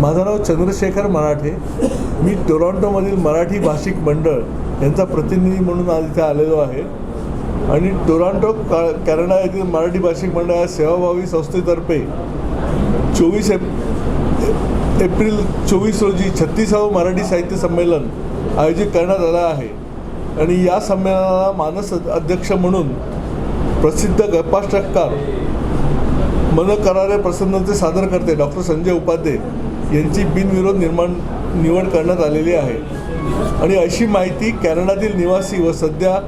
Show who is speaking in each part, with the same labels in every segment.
Speaker 1: माझं नाव चंद्रशेखर मराठे. मी टोरॉन्टोमधील मराठी भाषिक मंडळ यांचा प्रतिनिधी म्हणून आज इथे आलेलो आहे. आणि टोरॉन्टो का कॅनडा येथील मराठी भाषिक मंडळ या सेवाभावी संस्थेतर्फे चोवीस एप एप्रिल चोवीस रोजी छत्तीसावं मराठी साहित्य संमेलन आयोजित करण्यात आलं आहे. आणि या संमेलनाला मानस अध्यक्ष म्हणून प्रसिद्ध गप्पाष्टकार मन करारे प्रसन्नते सादर करते डॉक्टर संजय उपाध्ये. यांची बिनविरोध निर्माण निवड करण्यात आलेली आहे. आणि अशी माहिती कॅनडातील निवासी व सध्या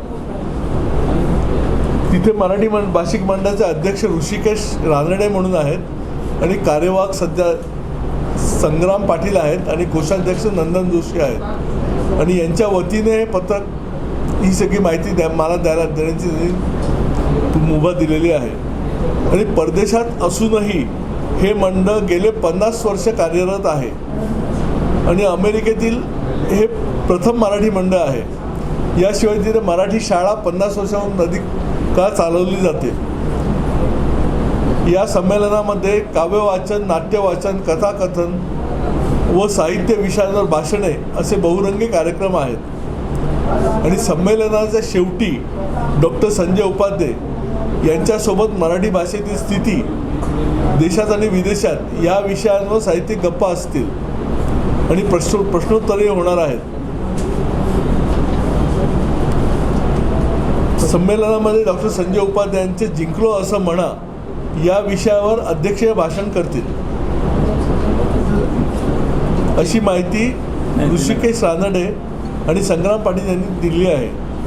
Speaker 1: तिथे मराठी मं भाषिक मंडळाचे अध्यक्ष ऋषिकेश रानडे म्हणून आहेत आणि कार्यवाहक सध्या संग्राम पाटील आहेत आणि कोषाध्यक्ष नंदन जोशी आहेत. आणि यांच्या वतीने हे पत्रक ही सगळी माहिती द्या मला द्यायला देण्याची मुभा दिलेली आहे. आणि परदेशात असूनही हे मंडळ गेले पन्नास वर्ष कार्यरत आहे. आणि अमेरिकेतील हे प्रथम मराठी मंडळ आहे. याशिवाय तिथे मराठी शाळा पन्नास वर्षाहून अधिक का चालवली जाते. या संमेलनामध्ये काव्यवाचन नाट्यवाचन कथाकथन व साहित्य विषयांवर भाषणे असे बहुरंगी कार्यक्रम आहेत. आणि संमेलनाच्या शेवटी डॉक्टर संजय उपाध्ये यांच्यासोबत मराठी भाषेतील स्थिती देशात आणि विदेशात या विषयांवर साहित्यिक गप्पा असतील. आणि प्रश्न प्रश्नोत्तरही होणार आहेत. संमेलनामध्ये डॉक्टर संजय उपाध्याय यांचे जिंकलो असं म्हणा या विषयावर अध्यक्षीय भाषण करतील. अशी माहिती ऋषिकेश रानडे आणि संग्राम पाटील यांनी दिली आहे.